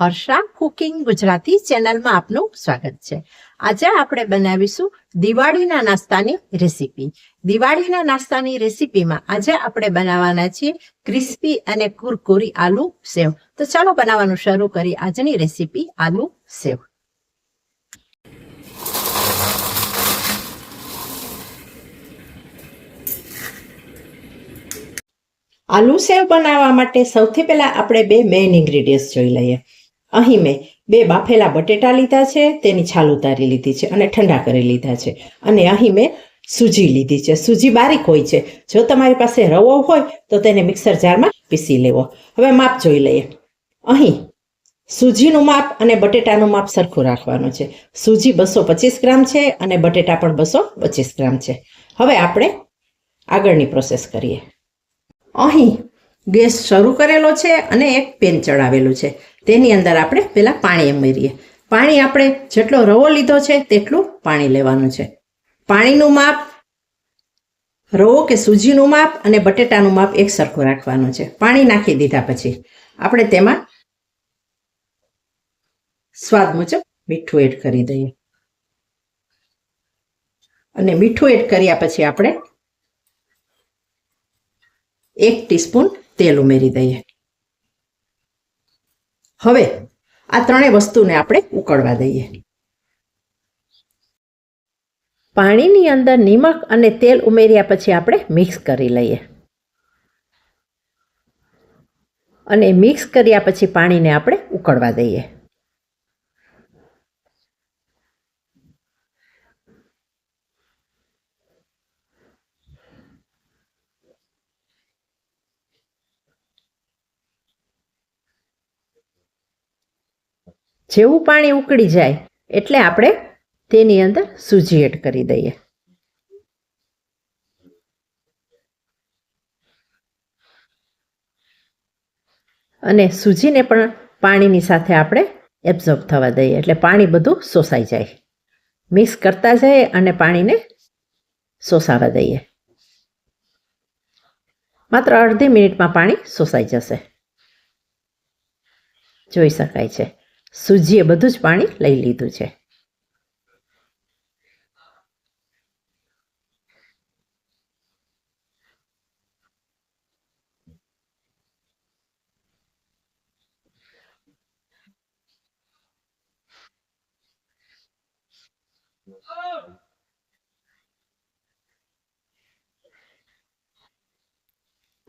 Harsha cooking Gujarati ચેનલમાં આપનું સ્વાગત છે. આજે આપણે બનાવીશું દિવાળીના નાસ્તાની રેસીપી. દિવાળીના નાસ્તાની રેસીપીમાં આજે આપણે બનાવવાના છીએ ક્રિસ્પી અને કુરકુરી આલુ સેવ. તો ચાલો બનાવવાનું શરૂ કરી આજની રેસીપી આલુ સેવ. આલુ સેવ બનાવવા માટે સૌથી પહેલા આપણે બે મેઇન ઇન્ગ્રીડિયન્ટ જોઈ લઈએ. અહીં મેં બે બાફેલા બટેટા લીધા છે, તેની છાલ ઉતારી લીધી છે અને ઠંડા કરી લીધા છે. અને અહીં મેં સૂજી લીધી છે. સૂજી બારીક હોય છે. જો તમારી પાસે રવો હોય, તો તેને મિક્સર જારમાં પીસી લેવો. હવે માપ જોઈ લઈએ. અહીં સૂજીનું માપ અને બટેટાનું માપ સરખું રાખવાનું છે. સૂજી બસો પચીસ ગ્રામ છે અને બટેટા પણ બસો પચીસ ગ્રામ છે. હવે આપણે આગળની પ્રોસેસ કરીએ. અહીં ગેસ શરૂ કરેલો છે અને એક પેન ચડાવેલું છે. તેની અંદર આપણે પહેલાં પાણી ઉમેરીએ. પાણી આપણે જેટલો રવો લીધો છે તેટલું પાણી લેવાનું છે. પાણીનું માપ, રવો કે સૂજીનું માપ અને બટેટાનું માપ એક સરખું રાખવાનું છે. પાણી નાખી દીધા પછી આપણે તેમાં સ્વાદ મુજબ મીઠું એડ કરી દઈએ. અને મીઠું એડ કર્યા પછી આપણે એક ટીસ્પૂન તેલ ઉમેરી દઈએ. હવે આ ત્રણેય વસ્તુને આપણે ઉકળવા દઈએ. પાણીની અંદર નિમક અને તેલ ઉમેર્યા પછી આપણે મિક્સ કરી લઈએ. અને મિક્સ કર્યા પછી પાણીને આપણે ઉકળવા દઈએ. જેવું પાણી ઉકળી જાય એટલે આપણે તેની અંદર સૂજી એડ કરી દઈએ. અને સૂજીને પણ પાણીની સાથે આપણે એબ્ઝોર્બ થવા દઈએ એટલે પાણી બધું શોષાઈ જાય. મિક્સ કરતા જઈએ અને પાણીને શોષાવા દઈએ. માત્ર અડધી મિનિટમાં પાણી શોષાઈ જશે. જોઈ શકાય છે. સૂજીએ બધું જ પાણી લઈ લીધું છે.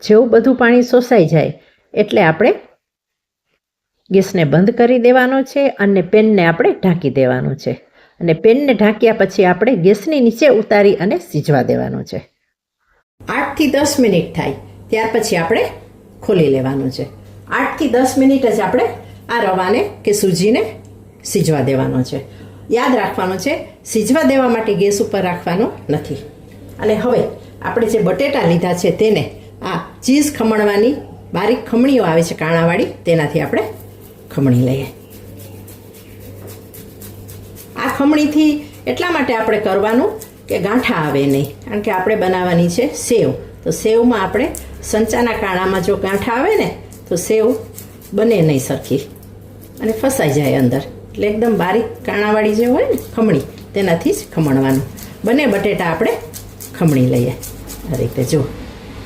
જેવું બધું પાણી શોષાઈ જાય એટલે આપણે ગેસને બંધ કરી દેવાનો છે અને પેનને આપણે ઢાંકી દેવાનું છે. અને પેનને ઢાંક્યા પછી આપણે ગેસની નીચે ઉતારી અને સીજવા દેવાનું છે. આઠથી દસ મિનિટ થાય, ત્યાર પછી આપણે ખોલી લેવાનું છે. આઠથી દસ મિનિટ જ આપણે આ રવાને કે સૂજીને સીજવા દેવાનો છે. યાદ રાખવાનું છે, સીજવા દેવા માટે ગેસ ઉપર રાખવાનો નથી. અને હવે આપણે જે બટેટા લીધા છે તેને, આ ચીઝ ખમણવાની બારીક ખમણીઓ આવે છે કાણાવાળી, તેનાથી આપણે ખમણી લઈએ. આ ખમણીથી એટલા માટે આપણે કરવાનું કે ગાંઠા આવે નહીં, કારણ કે આપણે બનાવવાની છે સેવ. તો સેવમાં આપણે સંચાના કાણામાં જો ગાંઠા આવે ને, તો સેવ બને નહીં સરખી. અને ફસાઈ જાય અંદર. એટલે એકદમ બારીક કાણાવાળી જે હોય ને, ખમણી, તેનાથી જ ખમણવાનું. બંને બટેટા આપણે ખમણી લઈએ. આ રીતે જો.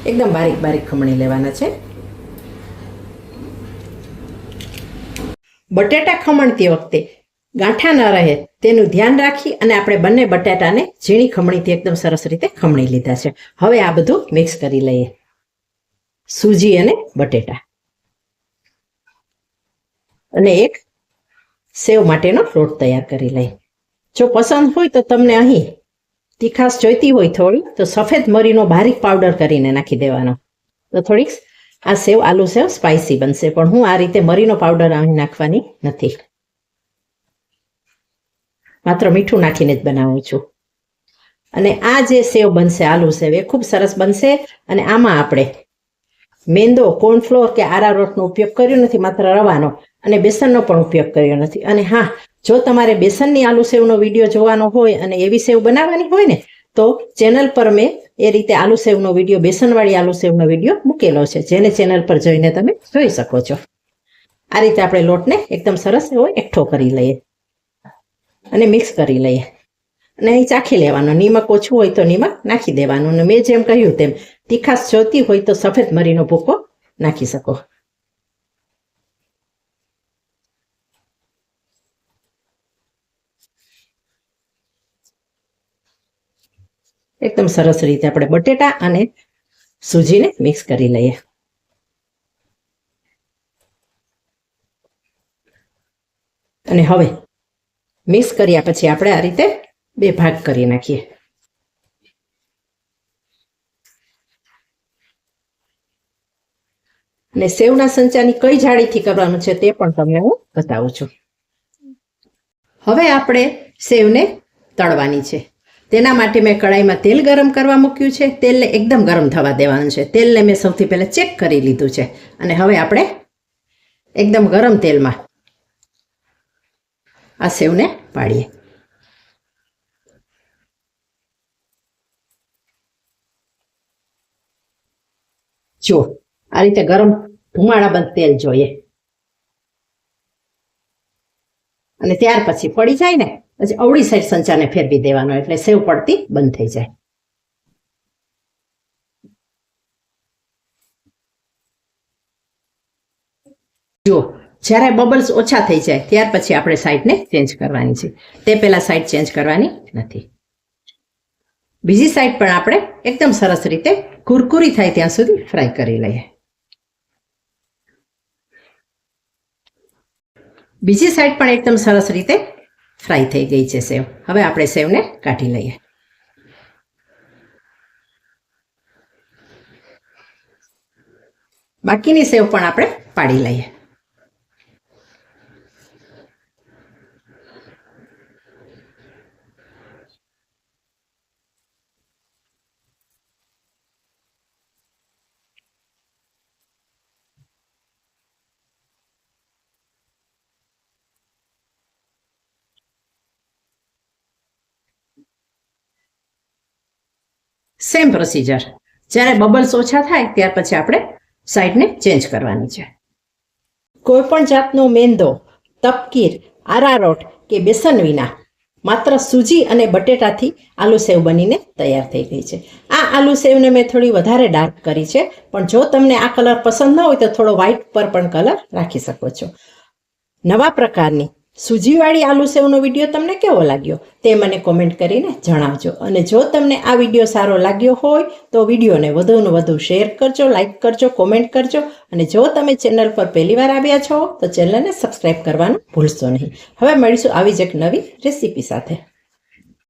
એકદમ બારીક બારીક ખમણી લેવાના છે. બટેટા ખમણતી વખતે ગાંઠા ન રહે તેનું ધ્યાન રાખી અને આપણે બંને બટાટાને ઝીણી ખમણીથી એકદમ સરસ રીતે ખમણી લીધા છે. હવે આ બધું મિક્સ કરી લઈએ. સૂજી અને બટેટા. અને એક સેવ માટેનો લોટ તૈયાર કરી લઈએ. જો પસંદ હોય તો તમને અહીં તીખાશ જોઈતી હોય થોડી, તો સફેદ મરીનો બારીક પાવડર કરીને નાખી દેવાનો. તો થોડીક આ સેવ આલુ સેવ સ્પાઇસી બનશે. પણ હું આ રીતે મરીનો પાવડર અહીં નાખવાની નથી. માત્ર મીઠું નાખીને જ બનાવું છું. અને આ જે સેવ બનશે, આલુ સેવ, એ ખૂબ સરસ બનશે. અને આમાં આપણે મેંદો કોર્નફ્લોર કે આરારોટનો ઉપયોગ કર્યો નથી, માત્ર રવાનો અને બેસનનો પણ ઉપયોગ કર્યો નથી. અને હા, જો તમારે બેસનની આલુ સેવનો વીડિયો જોવાનો હોય અને એવી સેવ બનાવવાની હોય ને તો ચેનલ પર મેં એ રીતે આલુ સેવનો વીડિયો, બેસનવાળી આલુ સેવનો વીડિયો મૂકેલો છે, જેને ચેનલ પર જોઈને તમે જોઈ શકો છો. આ રીતે આપણે લોટને એકદમ સરસ એવો એકઠો કરી લઈએ અને મિક્સ કરી લઈએ. અને અહીં ચાખી લેવાનો. નિમક ઓછું હોય તો નિમક નાખી દેવાનું. અને મેં જેમ કહ્યું તેમ તીખાશ જોતી હોય તો સફેદ મરીનો ભૂકો નાખી શકો. એકદમ સરસ રીતે આપણે બટેટા અને સૂજીને મિક્સ કરી લઈએ. અને હવે મિક્સ કર્યા પછી આપણે આ રીતે બે ભાગ કરી નાખીએ. અને સેવના સંચાની કઈ જાળીથી કરવાનું છે તે પણ તમને હું બતાવું છું. હવે આપણે સેવને તળવાની છે. તેના માટે મેં કડાઈમાં તેલ ગરમ કરવા મૂક્યું છે. તેલને એકદમ ગરમ થવા દેવાનું છે. તેલને મેં સૌથી પહેલાં ચેક કરી લીધું છે. અને હવે આપણે એકદમ ગરમ તેલમાં આ સેવને પાડીએ. જો, આ રીતે ગરમ ધુમાડા બંધ તેલ જોઈએ. અને ત્યાર પછી પડી જાય ને પછી અવળી સાઈડ સંચાને ફેરવી દેવાનો એટલે સેવ પડતી બંધ થઈ જાય. જો જ્યારે બબલ્સ ઓછા થઈ જાય, ત્યાર પછી આપણે સાઈડને ચેન્જ કરવાની છે. તે પહેલા સાઈડ ચેન્જ કરવાની નથી. બીજી સાઈડ પણ આપણે એકદમ સરસ રીતે કુરકુરી થાય ત્યાં સુધી ફ્રાય કરી લઈએ. બીજી સાઈડ પણ એકદમ સરસ રીતે ફ્રાય થઈ ગઈ છે સેવ. હવે આપણે સેવને કાઢી લઈએ. બાકીની સેવ પણ આપણે પાડી લઈએ. સેમ પ્રોસીજર જ્યારે બબલ્સ ઓછા થાય, ત્યાર પછી આપણે સાઈડને ચેન્જ કરવાની છે. કોઈ પણ જાતનો મેંદો, તપકીર, આરારોટ કે બેસન વિના માત્ર સૂજી અને બટેટાથી આલુ સેવ બનીને તૈયાર થઈ ગઈ છે. આ આલુ સેવને મેં થોડી વધારે ડાર્ક કરી છે, પણ જો તમને આ કલર પસંદ ન હોય તો થોડો વ્હાઈટ પર પણ કલર રાખી શકો છો. નવા પ્રકારની સૂજીવાળી આલુ સેવનો વીડિયો તમને કેવો લાગ્યો તે મને કોમેન્ટ કરીને જણાવજો. અને જો તમને આ વીડિયો સારો લાગ્યો હોય તો વિડીયોને વધુને વધુ શેર કરજો લાઇક કરજો કોમેન્ટ કરજો. અને જો તમે ચેનલ પર પહેલીવાર આવ્યા છો તો ચેનલને સબસ્ક્રાઈબ કરવાનું ભૂલશો નહીં. હવે મળીશું આવી જ એક નવી રેસીપી સાથે.